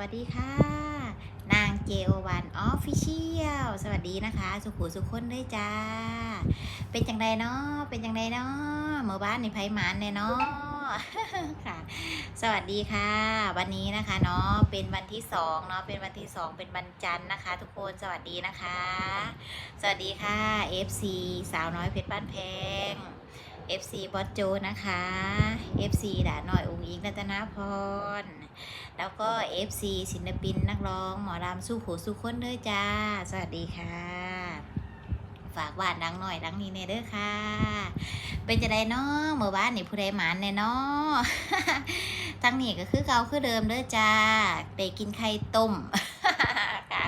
วัสดีค่ะ นางเจโอวันออฟฟิเชียลสวัสดีนะคะ สุขุสุขคนด้วยจ้า เป็นจังไดเนาะเป็นจังไดเนาะเมื่อบ้านในไพหมานเนี่ยเนาะค่ะสวัสดีค่ะ วันนี้นะคะเนาะเป็นวันที่สองเนาะเป็นวันที่สองเป็นวันจันทร์นะคะ ทุกคนสวัสดีนะคะ สวัสดีค่ะ FC สาวน้อยเพชรบ้านแพง FC บอสโจนะคะ FC ด่าหน่อยองค์อิงรัตนาพร แล้วก็ FC ศิลปินนักร้องหมอรำสู้หูสู้คนเด้อจ้า สวัสดีค่ะ ฝากวาดดังหน่อยดังนี้เนเด้อค่ะ เป็นจะได้เนาะเมื่อวานนี่ผู้ใดหมานแน่เนาะทั้งนี้ก็คือเก่าคือเดิมเด้อจ้า ไปกินไข่ต้มค่ะ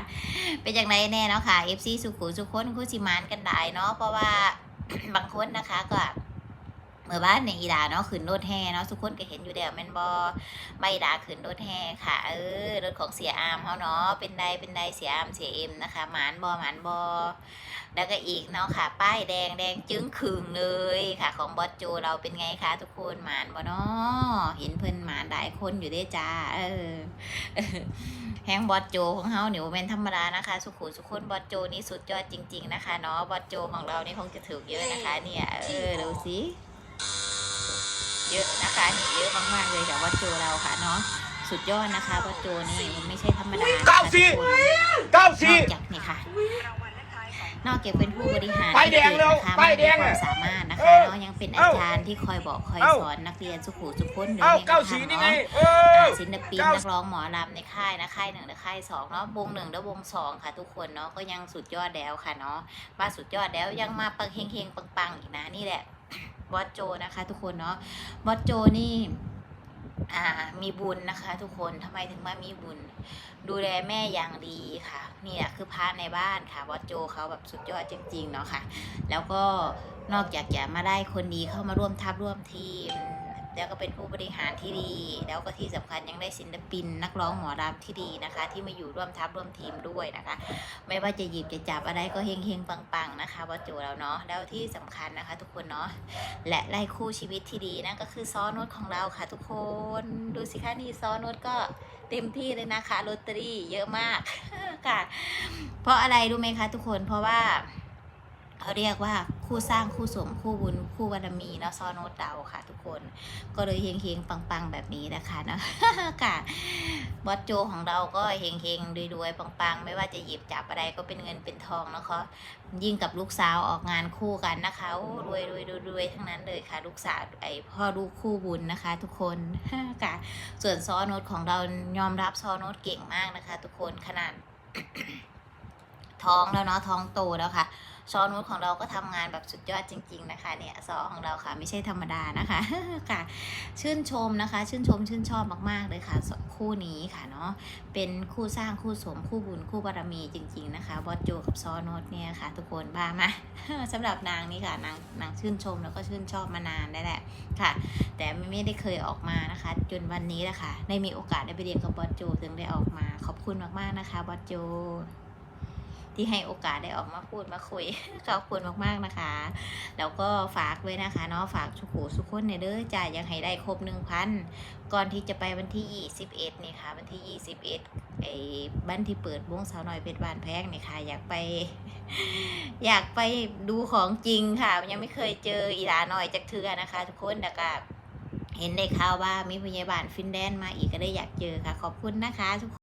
เป็นอย่างไรแน่เนาะค่ะ FC สุขุสุขคนคู่สิมานกันได้เนาะเพราะว่าบางคนนะคะก็ เมื่อบ้านในอีดาเนาะขึ้นรถแห่เนาะทุกคนก็เห็นอยู่เดียวแม่นบอไม่ดาขึ้นรถแห่ค่ะ เออรถของเสียอามเขาเนาะเป็นใดเป็นใดเสียอามเสียเอ็มนะคะหมานบอหมานบอแล้วก็อีกเนาะค่ะ ป้ายแดงแดงจึ้งขึงเลยค่ะ ของบอสโจเราเป็นไงคะทุกคนหมานบอเนาะเห็นเพิ่นหมานหลายคนอยู่เด้จ้า เออแฮงบอสโจของเฮาเนี่ยเป็นธรรมดานะคะ สุขุสุขคนบอสโจนี่สุดยอดจริง ๆ นะคะเนาะบอสโจของเรานี่คงจะถูกเยอะนะคะ เนี่ยเออดูสิ เยอะนะคะนี่เยอะมากๆเลยแต่ว่าโจเราค่ะเนาะสุดยอดนะคะว่าโจนี่มันไม่ใช่ธรรมดานะคะเก้าสี่ทุกคนเก้านสี่อกจากนี่ค่ะนอกจากเป็นผู้บริหารป้ายแดงแล้วที่ป้ายแดเก่งนะคะอะมีความสามารถนะคะเอ้าเนาะยังเป็นอาจารย์ที่คอยบอกคอยเอ้าสอนนักเรียนสุขุสุขคนหรือเอ้าแม้กเก้าระทั่สี่งนี่ไงเนาะเออศิลปินเก้านักร้องหมอลำในค่ายนะค่ายหนึ่งและค่ายสองเนาะวงหนึ่งและวงสองค่ะ ทุกคนเนาะก็ยังสุดยอดแล้วค่ะเนาะมาสุดยอดแล้วยังมาปังเฮงๆปังๆอีกนะนี่แหละ บอสโจนะคะทุกคนเนาะบอสโจนี่อ่ามีบุญนะคะ ทุกคนทำไมถึงมามีบุญ ดูแลแม่อย่างดีค่ะนี่แหละคือพระในบ้านค่ะบอสโจเขาแบบสุดยอดจริง ๆ เนาะค่ะ แล้วก็นอกจากจะมาได้คนดีเข้ามาร่วมทัพร่วมทีม แล้วก็เป็นผู้บริหารที่ดี แล้วก็ที่สำคัญยังได้ศิลปิน นักร้องหมอรำที่ดีนะคะ ที่มาอยู่ร่วมทัพร่วมทีมด้วยนะคะ ไม่ว่าจะหยิบจะจับอะไรก็เฮงเฮงปังๆนะคะบอสโจเราเนาะแล้วที่สำคัญนะคะ ทุกคนเนาะและไล่คู่ชีวิตที่ดีนั่นก็คือซอนุชของเราค่ะ ทุกคนดูสิคะนี่ซอนุชก็เต็มที่เลยนะคะลอตเตอรี่เยอะมากค่ะ เพราะอะไรรู้ไหมคะทุกคนเพราะว่า เขาเรียกว่าคู่สร้างคู่สมคู่บุญคู่บารมีเนาะซอโนตเดาค่ะ ทุกคนก็เลยเฮงเฮงๆปังๆแบบนี้นะคะเนาะค่ะบอสโจของเราก็เฮงเฮงรวยๆปังๆไม่ว่าจะหยิบจับอะไรก็เป็นเงินเป็นทองนะคะยิ่งกับลูกสาวออกงานคู่กันนะคะรวยรวยรวยรวยทั้งนั้นเลยค่ะ ลูกสาวไอพ่อลูกคู่บุญนะคะ ทุกคนค่ะส่วนซอโนตของเรายอมรับซอโนตเก่งมากนะคะ ทุกคนขนาด ท้องแล้วเนาะท้องโตแล้วค่ะซอนุชของเราก็ทำงานแบบสุดยอดจริง ๆ นะคะเนี่ยซอของเราค่ะไม่ใช่ธรรมดานะคะค่ะ ชื่นชมนะคะ ชื่นชมชื่นชอบมากๆเลยค่ะคู่นี้ค่ะเนาะเป็นคู่สร้างคู่สมคู่บุญคู่บารมีจริง ๆนะคะบอสโจกับซอนุชเนี่ยค่ะ ทุกคนบ้ามาสำหรับนางนี่ค่ะนางนางชื่นชมแล้วก็ชื่นชอบมานานได้แหละค่ะ แต่ไม่ได้เคยออกมานะคะ จนวันนี้แหละค่ะได้มีโอกาสได้ไปเรียนกับบอสโจถึงได้ออกมาขอบคุณมากๆนะคะบอสโจ ที่ให้โอกาสได้ออกมาพูดมาคุย ขอบคุณมากๆนะคะ แล้วก็ฝากไว้นะคะเนาะฝากสุขูสุขคนในเด้อจ่ายยังให้ได้ครบหนึ่งพันก่อนที่จะไปวันที่ 21 นี่ค่ะ วันที่ 21ไอ้บ้านที่เปิดวงสาวน้อยเพชรบานแพงนี่ค่ะ อยากไป อยากไปดูของจริงค่ะ ยังไม่เคยเจออีหลาหน่อยจากเทือนะคะ ทุกคนแต่ก็เห็นได้ข่าวว่ามีพยาบาลฟินแลนด์มาอีกก็เลยอยากเจอค่ะ ขอบคุณนะคะทุกคน